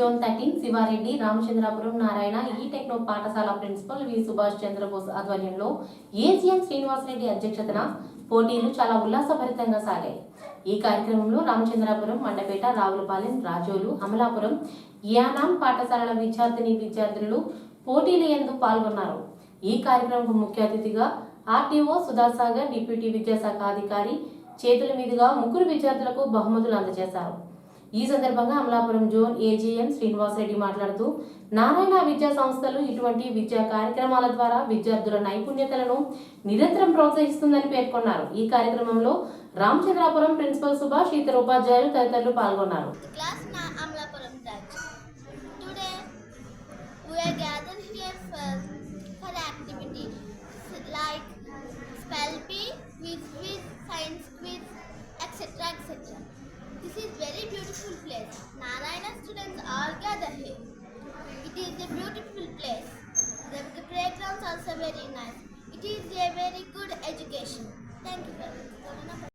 Zone thirteen Shivareddy Ramachandrapuram Narayana e techno పాఠశాల principal వి సుభాష్ చంద్రబోస్ ఆధ్వర్యంలో ఏజిఎన్ శ్రీనివాసరెడ్డి అధ్యక్షతన పోటీలు చాలా ఉల్లాసభరితంగా సాగాయి. ఈ కార్యక్రమంలో రామచంద్రాపురం మండపేట రావులపాలెం రాజోలు అమలాపురం యానాం పాఠశాలల విద్యార్థిని విద్యార్థులు పోటీలు ఎందు పాల్గొన్నారు. ఈ కార్యక్రమంకు ముఖ్య అతిథిగా ఆర్టీఓ సుధాసాగర్ డిప్యూటీ విద్యాశాఖ అధికారి చేతుల మీదుగా ముగ్గురు విద్యార్థులకు బహుమతులు అందజేశారు. ఈ సందర్భంగా అమలాపురం జోన్ ఏజీఎం శ్రీనివాసరెడ్డి మాట్లాడుతూ నారాయణ విద్యా సంస్థలు ఇటువంటి విద్యా కార్యక్రమాల ద్వారా విద్యార్థుల నైపుణ్యతలను నిరంతరం ప్రోత్సహిస్తుందని పేర్కొన్నారు. ఈ కార్యక్రమంలో రామచంద్రాపురం ప్రిన్సిపల్ సుభాష్ ఇతర ఉపాధ్యాయులు తదితరులు పాల్గొన్నారు. It is a very good education. Thank you very much.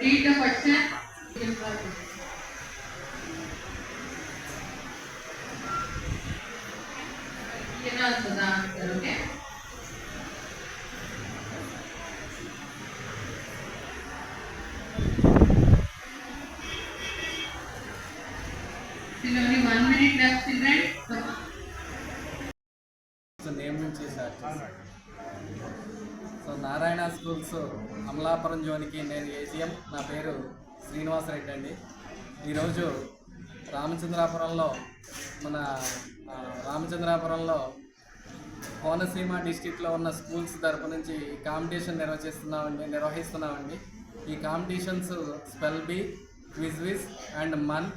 Read the question. Still only one minute left, children. Come on. So so Narayana schools Amalapuram జోన్కి నేను ఏజిఎం నా పేరు శ్రీనివాసరెడ్డి అండి ఈరోజు రామచంద్రాపురంలో మన రామచంద్రాపురంలో కోనసీమ డిస్టిక్లో ఉన్న స్కూల్స్ తరపు నుంచి ఈ కాంపిటీషన్ నిర్వహిస్తున్నామండి నిర్వహిస్తున్నామండి ఈ competitions spell bee quiz whiz and Mann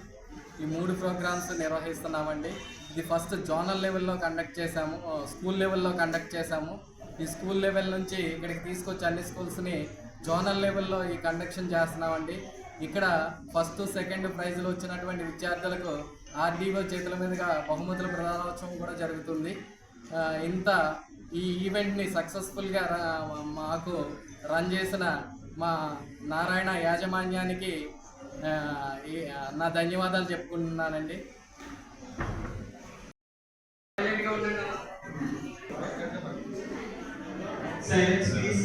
ఈ మూడు ప్రోగ్రామ్స్ నిర్వహిస్తున్నామండి. ఇది ఫస్ట్ జోనల్ లెవెల్లో కండక్ట్ చేశాము. స్కూల్ లెవెల్లో కండక్ట్ చేశాము. ఈ స్కూల్ లెవెల్ నుంచి ఇక్కడికి తీసుకొచ్చి అన్ని స్కూల్స్ని జోనల్ లెవెల్లో ఈ కండక్షన్ చేస్తున్నామండి. ఇక్కడ ఫస్ట్ సెకండ్ ప్రైజులు వచ్చినటువంటి విద్యార్థులకు ఆర్డీఓ చేతుల మీదుగా బహుమతుల ప్రధానోత్సవం కూడా జరుగుతుంది. ఇంత ఈ ఈవెంట్ని సక్సెస్ఫుల్గా మాకు రన్ చేసిన మా నారాయణ యాజమాన్యానికి నా ధన్యవాదాలు చెప్పుకుంటున్నానండి. Silence please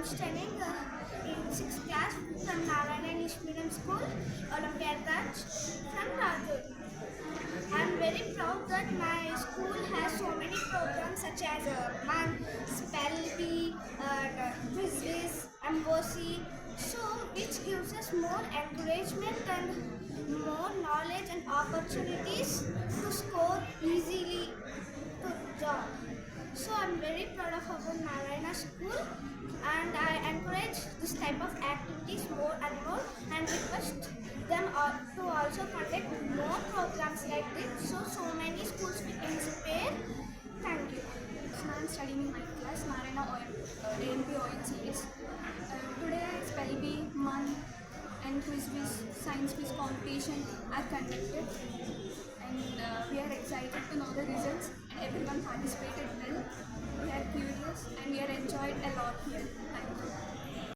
I'm studying uh, in 6th class from Narayana English Medium School, Olympiad branch from Rajur. I'm very proud that my school has so many programs such as uh, MAN, Spell Bee, Quiz Wiz, Embossy, so which gives us more encouragement and more knowledge and opportunities to score easily to job. So I'm very proud of our Narayana school encourage this type of activities more and more and request them to also conduct more programs like this so so many schools will inspire. Thank you. So I'm studying in my class, Narayana OM, uh, ANP ONCS. Uh, today, Spell Bee, MUN, and Quiz Wiz Science Quiz competition are conducted. And uh,